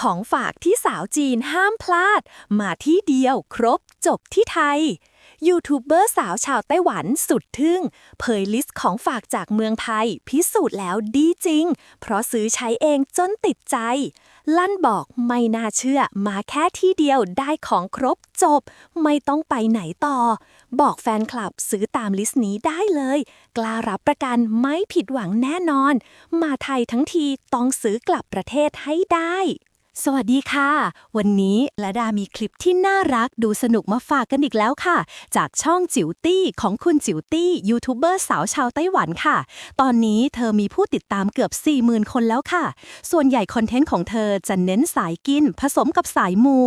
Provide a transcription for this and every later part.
ของฝากที่สาวจีนห้ามพลาด มาที่เดียวครบจบที่ไทย ยูทูบเบอร์สาวชาวไต้หวันสุดทึ่ง เผยลิสต์ของฝากจากเมืองไทย พิสูจน์แล้วดีจริง เพราะซื้อใช้เองจนติดใจ ลั่นบอกไม่น่าเชื่อมาแค่ที่เดียวได้ของครบจบ ไม่ต้องไปไหนต่อ บอกแฟนคลับซื้อตามลิสต์นี้ได้เลย กล้ารับประกันไม่ผิดหวังแน่นอน มาไทยทั้งทีต้องซื้อกลับประเทศให้ได้ สวัสดีค่ะ วันนี้ละดามีคลิปที่น่ารักดูสนุกมาฝากกันอีกแล้วค่ะ จากช่องจิ๋วตี้ของคุณจิ๋วตี้ยูทูบเบอร์สาวชาวไต้หวันค่ะ ตอนนี้เธอมีผู้ติดตามเกือบ 40,000 คนแล้วค่ะ ส่วนใหญ่คอนเทนต์ของเธอจะเน้นสายกิน ผสมกับสายมู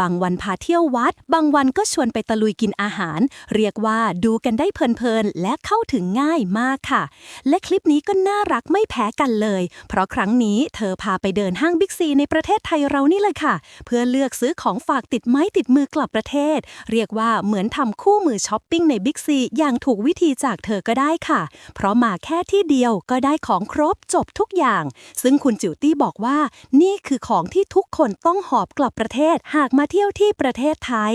บางวันพาเที่ยววัด บางวันก็ชวนไปตะลุยกินอาหาร เรียกว่าดูกันได้เพลินๆและเข้าถึงง่ายมากค่ะ และคลิปนี้ก็น่ารักไม่แพ้กันเลย เพราะครั้งนี้เธอพาไปเดินห้างบิ๊กซีในประเทศไทยเรานี่เลยค่ะ เพื่อเลือกซื้อของฝากติดไม้ติดมือกลับประเทศ เรียกว่าเหมือนทำคู่มือช้อปปิ้งในบิ๊กซีอย่างถูกวิธีจากเธอก็ได้ค่ะ เพราะมาแค่ที่เดียวก็ได้ของครบจบทุกอย่าง ซึ่งคุณจิวตี้บอกว่า นี่คือของที่ทุกคนต้องหอบกลับประเทศหากมาเที่ยวที่ประเทศไทย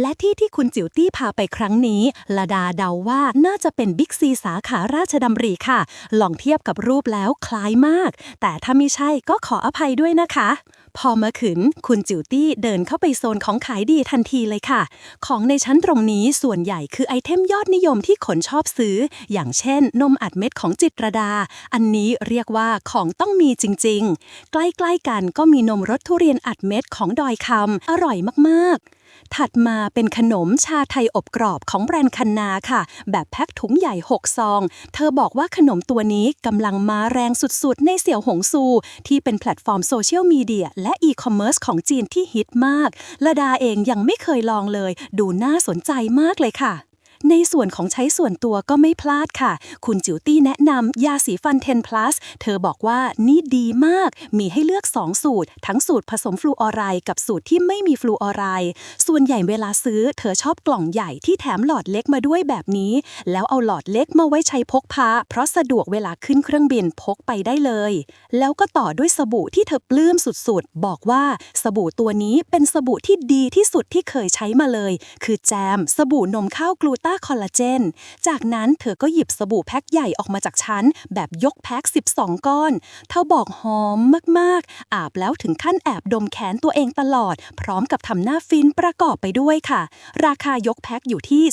และที่ที่คุณจิวตี้พาไปครั้งนี้ละดาเดาว่าน่าจะเป็นบิ๊กซีสาขาราชดำริค่ะ ลองเทียบกับรูปแล้วคล้ายมาก แต่ถ้าไม่ใช่ก็ขออภัยด้วยนะคะ พอมาถึงคุณจิวตี้เดินเข้าไปโซนของขายดีทันทีเลยค่ะ ของในชั้นตรงนี้ส่วนใหญ่คือไอเทมยอดนิยมที่คนชอบซื้อ อย่างเช่น นมอัดเม็ดของจิตรดา อันนี้เรียกว่าของต้องมีจริง ๆ ใกล้ๆกันก็มีนมรสทุเรียนอัดเม็ดของดอยคำอร่อยมากๆ ถัดมาเป็นขนมชาไทยอบกรอบของแบรนด์คันนาค่ะ แบบแพ็คถุงใหญ่ 6 ซอง เธอบอกว่าขนมตัวนี้กำลังมาแรงสุดๆ ในเสี่ยวหงซู ที่เป็นแพลตฟอร์มโซเชียลมีเดียและอีคอมเมิร์ซของจีนที่ฮิตมากละดาเองยังไม่เคยลองเลย ดูน่าสนใจมากเลยค่ะ ในส่วนของใช้ส่วนตัวก็ไม่พลาดค่ะ คุณจิวตี้แนะนำยาสีฟัน 10 plus เธอบอกว่านี่ดีมาก มีให้เลือก 2 สูตร ทั้งสูตรผสมฟลูออไรด์กับสูตรที่ไม่มีฟลูออไรด์ส่วนใหญ่เวลาซื้อ เธอชอบกล่องใหญ่ที่แถมหลอดเล็กมาด้วยแบบนี้ แล้วเอาหลอดเล็กมาไว้ใช้พกพา เพราะสะดวกเวลาขึ้นเครื่องบินพกไปได้เลย แล้วก็ต่อด้วยสบู่ที่เธอปลื้มสุดๆ บอกว่าสบู่ตัวนี้เป็นสบู่ที่ดีที่สุดที่เคยใช้มาเลย คือแจม สบู่นมข้าวกลูตาคอลลาเจน จากนั้นเธอก็หยิบสบู่แพ็คใหญ่ออกมาจากชั้น แบบยกแพ็ค 12 ก้อน เธอบอกหอมมาก ๆ อาบแล้วถึงขั้นแอบดมแขนตัวเองตลอด พร้อมกับทำหน้าฟินประกอบไปด้วยค่ะ ราคายกแพ็คอยู่ที่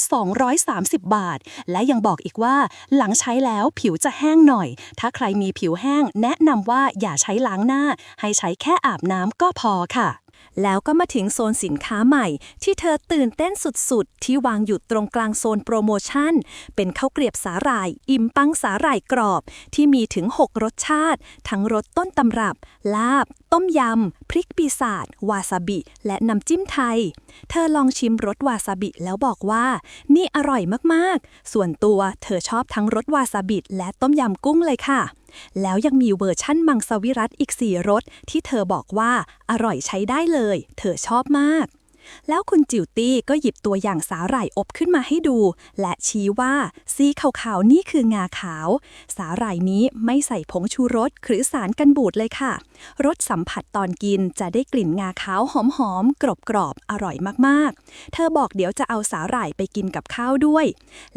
230 บาท และยังบอกอีกว่า หลังใช้แล้วผิวจะแห้งหน่อย ถ้าใครมีผิวแห้ง แนะนำว่าอย่าใช้ล้างหน้า ให้ใช้แค่อาบน้ำก็พอค่ะ แล้วก็มาถึงโซนสินค้าใหม่ ที่เธอตื่นเต้นสุดๆ ที่วางอยู่ตรงกลางโซนโปรโมชั่น เป็นข้าวเกรียบสาหร่าย อิ่มปังสาหร่ายกรอบ ที่มีถึง 6 รสชาติ ทั้งรสต้นตำรับ ลาบ ต้มยำ พริกปีศาจวาซาบิ และน้ำจิ้มไทย เธอลองชิมรสวาซาบิแล้วบอกว่า นี่อร่อยมากๆ ส่วนตัวเธอชอบทั้งรสวาซาบิและต้มยำกุ้งเลยค่ะ แล้วยังมีเวอร์ชั่นมังสวิรัตอีก 4รสที่เธอบอกว่าอร่อยใช้ได้เลย เธอชอบมาก แล้วคุณจิวตี้ก็หยิบตัวอย่างสาหร่ายอบขึ้นมาให้ดู และชี้ว่าสีขาวๆนี่คืองาขาว สาหร่ายนี้ไม่ใส่ผงชูรสหรือสารกันบูดเลยค่ะ รสสัมผัสตอนกินจะได้กลิ่นงาขาวหอมๆกรอบๆอร่อยมากๆ เธอบอกเดี๋ยวจะเอาสาหร่ายไปกินกับข้าวด้วย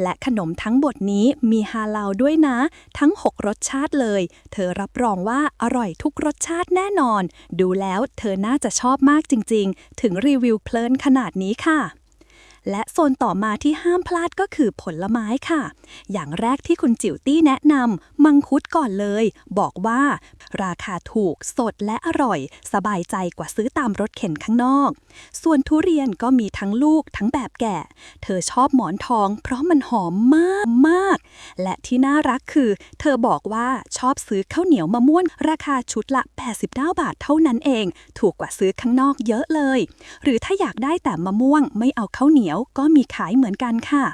และขนมทั้งบทนี้มีฮาลาลด้วยนะ ทั้ง 6 รสชาติเลย เธอรับรองว่าอร่อยทุกรสชาติแน่นอน ดูแล้วเธอน่าจะชอบมากจริง ๆ ถึงรีวิวเพลินขนาดนี้ค่ะ และโซนต่อมาที่ห้ามพลาดก็คือผลไม้ค่ะ อย่างแรกที่คุณจิ๋วตี้แนะนำมังคุดก่อนเลย บอกว่าราคาถูกสดและอร่อย สบายใจกว่าซื้อตามรถเข็นข้างนอก ส่วนทุเรียนก็มีทั้งลูกทั้งแบบแก่ เธอชอบหมอนทอง เพราะมันหอมมากมาก และที่น่ารักคือ เธอบอกว่าชอบซื้อข้าวเหนียวมะม่วงราคาชุดละ 89 บาทเท่านั้นเอง ถูกกว่าซื้อข้างนอกเยอะเลย หรือถ้าอยากได้แต่มะม่วงไม่เอาข้าวเหนียวก็มีขายเหมือนกันค่ะ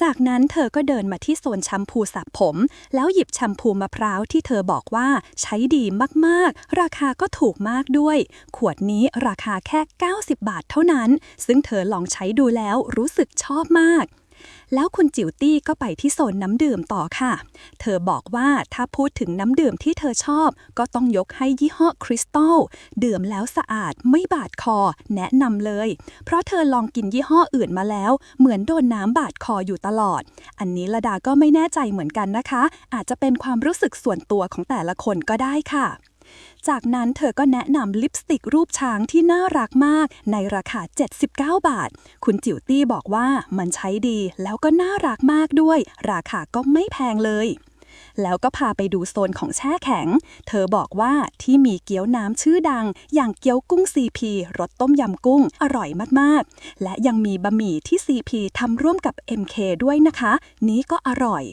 จากนั้นเธอก็เดินมาที่โซนแชมพูสระผม แล้วหยิบแชมพูมะพร้าวที่เธอบอกว่าใช้ดีมากๆ ราคาก็ถูกมากด้วย ขวดนี้ราคาแค่ 90 บาทเท่านั้น ซึ่งเธอลองใช้ดูแล้วรู้สึกชอบมาก แล้วคุณจิวตี้ก็ไปที่โซนน้ำดื่มต่อค่ะ เธอบอกว่าถ้าพูดถึงน้ำดื่มที่เธอชอบ ก็ต้องยกให้ยี่ห้อคริสตัลดื่มแล้วสะอาดไม่บาดคอ แนะนำเลย เพราะเธอลองกินยี่ห้ออื่นมาแล้ว เหมือนโดนน้ำบาดคออยู่ตลอด อันนี้ระดาก็ไม่แน่ใจเหมือนกันนะคะ อาจจะเป็นความรู้สึกส่วนตัวของแต่ละคนก็ได้ค่ะ จากนั้นเธอก็แนะนำลิปสติกรูปช้างที่น่ารักมาก ในราคา 79 บาท คุณจิ๋วตี้บอกว่ามันใช้ดีแล้วก็น่ารักมากด้วย ราคาก็ไม่แพงเลยแล้วก็พาไปดูโซนของแช่แข็ง เธอบอกว่าที่มีเกี๊ยวน้ำชื่อดัง อย่างเกี๊ยวกุ้ง CP รสต้มยำกุ้งอร่อยมากๆ และยังมีบะหมี่ที่ CP ทำร่วมกับ MK ด้วยนะคะ นี้ก็อร่อย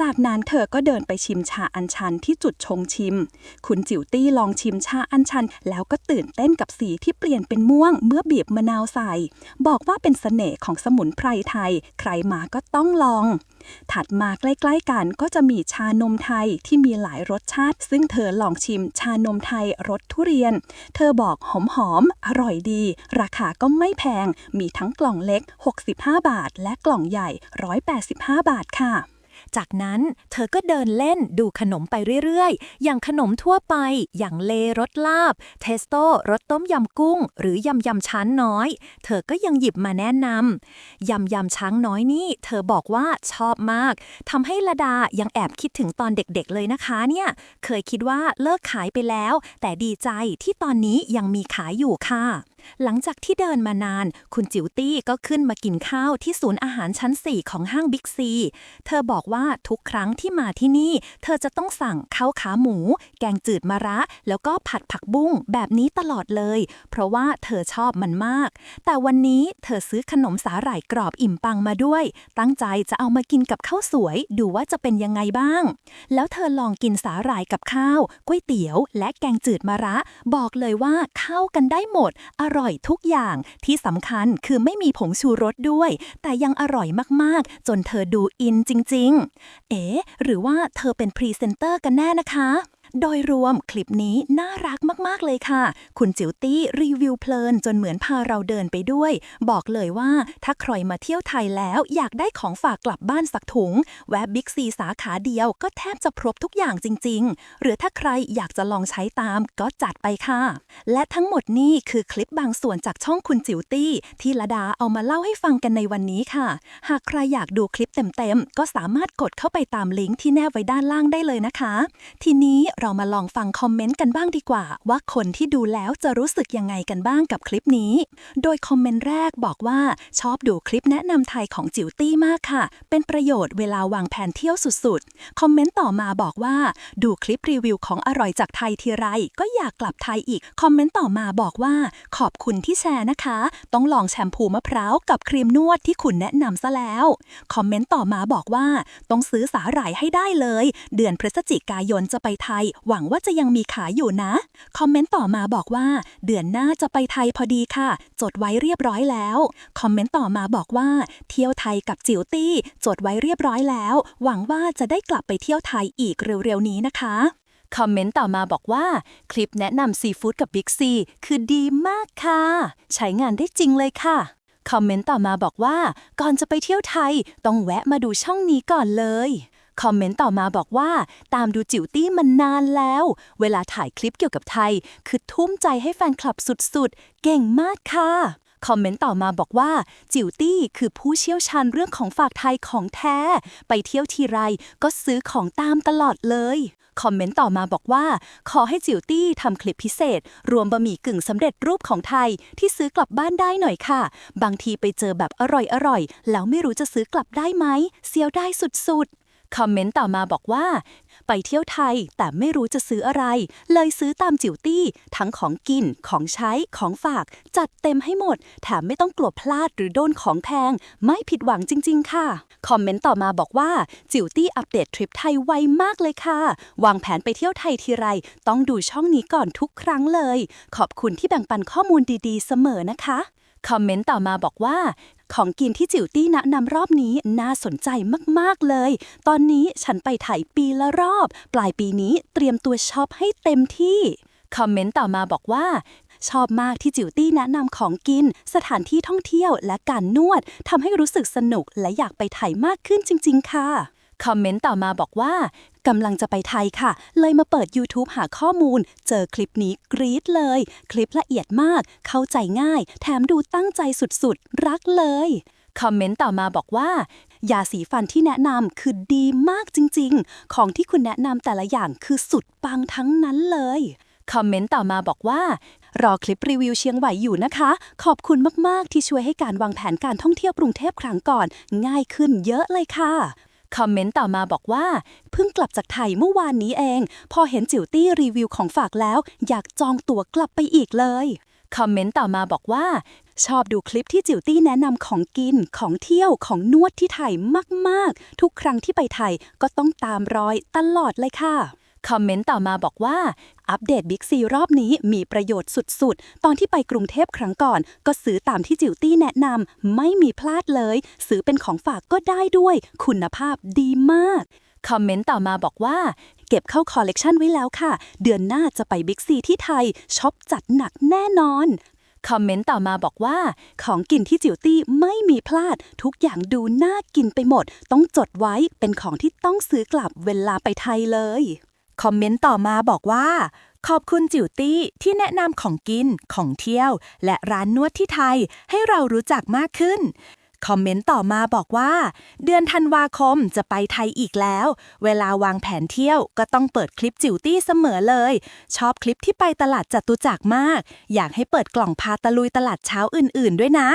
จากนั้นเธอก็เดินไปชิมชาอัญชันที่จุดชงชิม คุณจิ๋วตี้ลองชิมชาอัญชัน แล้วก็ตื่นเต้นกับสีที่เปลี่ยนเป็นม่วงเมื่อบีบมะนาวใส่ บอกว่าเป็นเสน่ห์ของสมุนไพรไทย ใครมาก็ต้องลอง ถัดมาใกล้ๆกันก็จะมีชานมไทยที่มีหลายรสชาติ ซึ่งเธอลองชิมชานมไทยรสทุเรียน เธอบอกหอมๆอร่อยดี ราคาก็ไม่แพง มีทั้งกล่องเล็ก 65 บาท และกล่องใหญ่ 185 บาทค่ะ จากนั้นเธอก็เดินเล่นดูขนมไปเรื่อยๆ อย่างขนมทั่วไป อย่างเลรสลาบ เทสโต้รสต้มยำกุ้ง หรือยำยำช้างน้อย เธอก็ยังหยิบมาแนะนำยำยำช้างน้อยนี่ เธอบอกว่าชอบมากทำให้ละดายังแอบคิดถึงตอนเด็กๆเลยนะคะเนี่ย เคยคิดว่าเลิกขายไปแล้ว แต่ดีใจที่ตอนนี้ยังมีขายอยู่ค่ะ หลังจากที่เดินมานาน คุณจิ๋วตี้ก็ขึ้นมากินข้าวที่ศูนย์อาหารชั้น 4 ของห้างบิ๊กซี เธอบอกว่าว่าทุกครั้งที่มาที่นี่ เธอจะต้องสั่งข้าวขาหมู แกงจืดมะระ แล้วก็ผัดผักบุ้งแบบนี้ตลอดเลย เพราะว่าเธอชอบมันมาก แต่วันนี้เธอซื้อขนมสาหร่ายกรอบอิ่มปังมาด้วย ตั้งใจจะเอามากินกับข้าวสวย ดูว่าจะเป็นยังไงบ้าง แล้วเธอลองกินสาหร่ายกับข้าวก๋วยเตี๋ยว และแกงจืดมะระ บอกเลยว่าเข้ากันได้หมด อร่อยทุกอย่างที่สำคัญคือไม่มีผงชูรสด้วย แต่ยังอร่อยมากๆ จนเธอดูอินจริง ๆเอ๋หรือว่าเธอเป็นพรีเซนเตอร์กันแน่นะคะ โดยรวมคลิปนี้น่ารักมาก ๆ เลยค่ะ คุณจิ๋วตี้รีวิวเพลินจนเหมือนพาเราเดินไปด้วย บอกเลยว่าถ้าใครมาเที่ยวไทยแล้วอยากได้ของฝากกลับบ้านสักถุง แวะบิ๊กซีสาขาเดียวก็แทบจะครบทุกอย่างจริง ๆ หรือถ้าใครอยากจะลองใช้ตามก็จัดไปค่ะ และทั้งหมดนี่คือคลิปบางส่วนจากช่องคุณจิ๋วตี้ที่ละดาเอามาเล่าให้ฟังกันในวันนี้ค่ะ หากใครอยากดูคลิปเต็มๆก็สามารถกดเข้าไปตามลิงก์ที่แนบไว้ด้านล่างได้เลยนะคะ ทีนี้เรามาลองฟังคอมเมนต์กันบ้างดีกว่า ว่าคนที่ดูแล้วจะรู้สึกยังไงกันบ้างกับคลิปนี้ โดยคอมเมนต์แรกบอกว่าชอบดูคลิปแนะนำไทยของจิ๋วตี้มากค่ะ เป็นประโยชน์เวลาวางแผนเที่ยวสุดๆ คอมเมนต์ต่อมาบอกว่า ดูคลิปรีวิวของอร่อยจากไทยทีไร ก็อยากกลับไทยอีก คอมเมนต์ต่อมาบอกว่า ขอบคุณที่แชร์นะคะ ต้องลองแชมพูมะพร้าวกับครีมนวดที่คุณแนะนำซะแล้ว คอมเมนต์ต่อมาบอกว่า ต้องซื้อสาหร่ายให้ได้เลย เดือนพฤศจิกายนจะไปไทยหวังว่าจะยังมีขายอยู่นะ คอมเมนต์ต่อมาบอกว่า เดือนหน้าจะไปไทยพอดีค่ะ จดไว้เรียบร้อยแล้ว คอมเมนต์ต่อมาบอกว่า เที่ยวไทยกับจิ๋วตี้จดไว้เรียบร้อยแล้ว หวังว่าจะได้กลับไปเที่ยวไทยอีกเร็วๆนี้นะคะคอมเมนต์ต่อมาบอกว่า คลิปแนะนำซีฟู้ดกับบิ๊กซีคือดีมากค่ะ ใช้งานได้จริงเลยค่ะ คอมเมนต์ต่อมาบอกว่า ก่อนจะไปเที่ยวไทย ต้องแวะมาดูช่องนี้ก่อนเลย คอมเมนต์ต่อมาบอกว่า ตามดูจิ๋วตี้มันนานแล้ว เวลาถ่ายคลิปเกี่ยวกับไทย คือทุ่มใจให้แฟนคลับสุดๆ เก่งมากค่ะคอมเมนต์ต่อมาบอกว่า จิวตี้คือผู้เชี่ยวชาญเรื่องของฝากไทยของแท้ ไปเที่ยวทีไรก็ซื้อของตามตลอดเลยคอมเมนต์ต่อมาบอกว่า ขอให้จิวตี้ทำคลิปพิเศษ รวมบะหมี่กึ่งสำเร็จรูปของไทยที่ซื้อกลับบ้านได้หน่อยค่ะ บางทีไปเจอแบบอร่อยๆ แล้วไม่รู้จะซื้อกลับได้ไหมเสียวได้สุดๆ คอมเมนต์ต่อมาบอกว่า ไปเที่ยวไทยแต่ไม่รู้จะซื้ออะไร เลยซื้อตามจิ๋วตี้ ทั้งของกิน ของใช้ ของฝาก จัดเต็มให้หมด แถมไม่ต้องกลัวพลาดหรือโดนของแพง ไม่ผิดหวังจริง ๆ ค่ะ คอมเมนต์ต่อมาบอกว่า จิ๋วตี้อัปเดตทริปไทยไวมากเลยค่ะ วางแผนไปเที่ยวไทยทีไร ต้องดูช่องนี้ก่อนทุกครั้งเลย ขอบคุณที่แบ่งปันข้อมูลดีๆ เสมอนะคะคอมเมนต์ต่อมาบอกว่า ของกินที่จิ๋วตี้แนะนำรอบนี้น่าสนใจมากๆเลย ตอนนี้ฉันไปถ่ายปีละรอบ ปลายปีนี้เตรียมตัวช็อปให้เต็มที่ คอมเมนต์ต่อมาบอกว่าชอบมากที่จิวตี้แนะนำของกิน สถานที่ท่องเที่ยวและการนวดทำให้รู้สึกสนุกและอยากไปถ่ายมากขึ้นจริง ๆ ค่ะ คอมเมนต์ต่อมาบอกว่ากำลังจะไปไทยค่ะ เลยมาเปิด YouTube หาข้อมูล เจอคลิปนี้กรี๊ดเลย คลิปละเอียดมาก เข้าใจง่าย แถมดูตั้งใจสุดๆ รักเลย คอมเมนต์ต่อมาบอกว่ายาสีฟันที่แนะนำคือดีมากจริงๆ ของที่คุณแนะนำแต่ละอย่างคือสุดปังทั้งนั้นเลย คอมเมนต์ต่อมาบอกว่า รอคลิปรีวิวเชียงใหม่อยู่นะคะ ขอบคุณมากๆที่ช่วยให้การวางแผนการท่องเที่ยวกรุงเทพครั้งก่อน ง่ายขึ้นเยอะเลยค่ะ คอมเมนต์ต่อมาบอกว่า เพิ่งกลับจากไทยเมื่อวานนี้เอง พอเห็นจิ๋วตี้รีวิวของฝากแล้ว อยากจองตั๋วกลับไปอีกเลย คอมเมนต์ต่อมาบอกว่า ชอบดูคลิปที่จิ๋วตี้แนะนำของกินของเที่ยวของนวดที่ไทยมาก ๆ ทุกครั้งที่ไปไทยก็ต้องตามรอยตลอดเลยค่ะคอมเมนต์ต่อมาบอกว่า อัปเดตบิ๊กซีรอบนี้มีประโยชน์สุดๆ ตอนที่ไปกรุงเทพครั้งก่อน ก็ซื้อตามที่จิวตี้แนะนำไม่มีพลาดเลย ซื้อเป็นของฝากก็ได้ด้วย คุณภาพดีมาก คอมเมนต์ต่อมาบอกว่า เก็บเข้าคอลเลกชันไว้แล้วค่ะ เดือนหน้าจะไปบิ๊กซีที่ไทยช็อปจัดหนักแน่นอนคอมเมนต์ต่อมาบอกว่า ของกินที่จิวตี้ไม่มีพลาด ทุกอย่างดูน่ากินไปหมด ต้องจดไว้เป็นของที่ต้องซื้อกลับเวลาไปไทยเลย คอมเมนต์ต่อมาบอกว่า ขอบคุณจิวตี้ที่แนะนำของกินของเที่ยว และร้านนวดที่ไทยให้เรารู้จักมากขึ้นคอมเมนต์ต่อมาบอกว่า เดือนธันวาคมจะไปไทยอีกแล้ว เวลาวางแผนเที่ยวก็ต้องเปิดคลิปจิวตี้เสมอเลย ชอบคลิปที่ไปตลาดจตุจักรมาก อยากให้เปิดกล่องพาตะลุยตลาดเช้าอื่น ๆ ด้วยนะ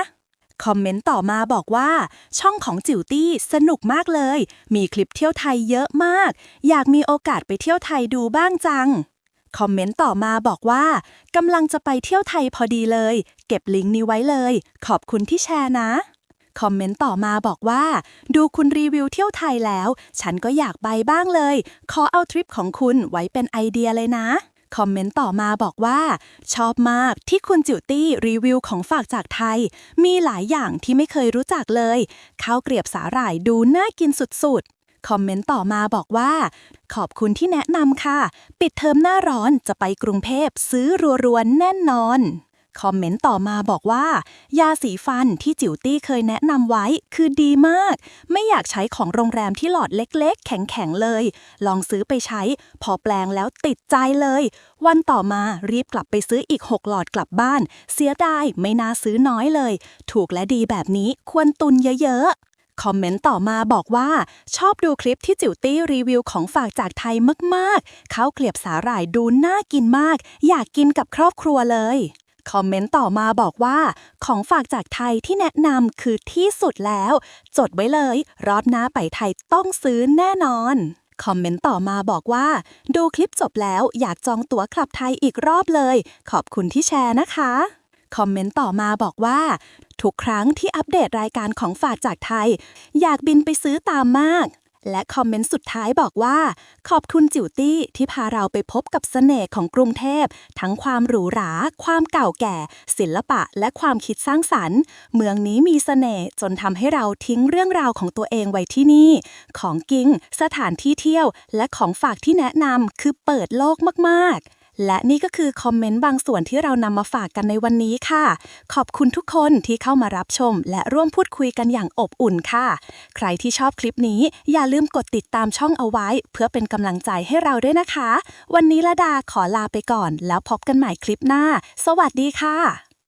คอมเมนต์ต่อมาบอกว่า ช่องของจิวตี้สนุกมากเลย มีคลิปเที่ยวไทยเยอะมาก อยากมีโอกาสไปเที่ยวไทยดูบ้างจัง คอมเมนต์ต่อมาบอกว่ากำลังจะไปเที่ยวไทยพอดีเลย เก็บลิงก์นี้ไว้เลย ขอบคุณที่แชร์นะ คอมเมนต์ต่อมาบอกว่า ดูคุณรีวิวเที่ยวไทยแล้ว ฉันก็อยากไปบ้างเลย ขอเอาทริปของคุณไว้เป็นไอเดียเลยนะ คอมเมนต์ต่อมาบอกว่า ชอบมากที่คุณจิวตี้รีวิวของฝากจากไทย มีหลายอย่างที่ไม่เคยรู้จักเลยข้าวเกลียบสาหร่ายดูน่ากินสุดๆ คอมเมนต์ต่อมาบอกว่า ขอบคุณที่แนะนำค่ะ ปิดเทอมหน้าร้อนจะไปกรุงเทพซื้อรัวๆแน่นอน คอมเมนต์ต่อมาบอกว่า ยาสีฟันที่จิ๋วตี้เคยแนะนำไว้คือดีมาก ไม่อยากใช้ของโรงแรมที่หลอดเล็กๆ แข็งๆเลย ลองซื้อไปใช้ พอแปลงแล้วติดใจเลย วันต่อมารีบกลับไปซื้ออีก 6 หลอดกลับบ้าน เสียดายไม่น่าซื้อน้อยเลย ถูกและดีแบบนี้ควรตุนเยอะๆคอมเมนต์ต่อมาบอกว่า ชอบดูคลิปที่จิ๋วตี้รีวิวของฝากจากไทยมาก ๆ เขาเกลียบสาหร่ายดูน่ากินมาก อยากกินกับครอบครัวเลย คอมเมนต์ต่อมาบอกว่า ของฝากจากไทยที่แนะนำคือที่สุดแล้ว จดไว้เลย รอบหน้าไปไทยต้องซื้อแน่นอน คอมเมนต์ต่อมาบอกว่า ดูคลิปจบแล้วอยากจองตั๋วกลับไทยอีกรอบเลย ขอบคุณที่แชร์นะคะ คอมเมนต์ต่อมาบอกว่า ทุกครั้งที่อัปเดตรายการของฝากจากไทย อยากบินไปซื้อตามมาก และคอมเมนต์สุดท้ายบอกว่า ขอบคุณจิวตี้ที่พาเราไปพบกับเสน่ห์ของกรุงเทพ ทั้งความหรูหรา ความเก่าแก่ ศิลปะ และความคิดสร้างสรรค์ เมืองนี้มีเสน่ห์จนทำให้เราทิ้งเรื่องราวของตัวเองไว้ที่นี่ ของกิงสถานที่เที่ยว และของฝากที่แนะนำคือเปิดโลกมากๆ และนี่ก็คือคอมเมนต์บางส่วนที่เรานำมาฝากกันในวันนี้ค่ะ ขอบคุณทุกคนที่เข้ามารับชม และร่วมพูดคุยกันอย่างอบอุ่นค่ะ ใครที่ชอบคลิปนี้อย่าลืมกดติดตามช่องเอาไว้ เพื่อเป็นกำลังใจให้เราด้วยนะคะ วันนี้ละดาขอลาไปก่อน แล้วพบกันใหม่คลิปหน้า สวัสดีค่ะ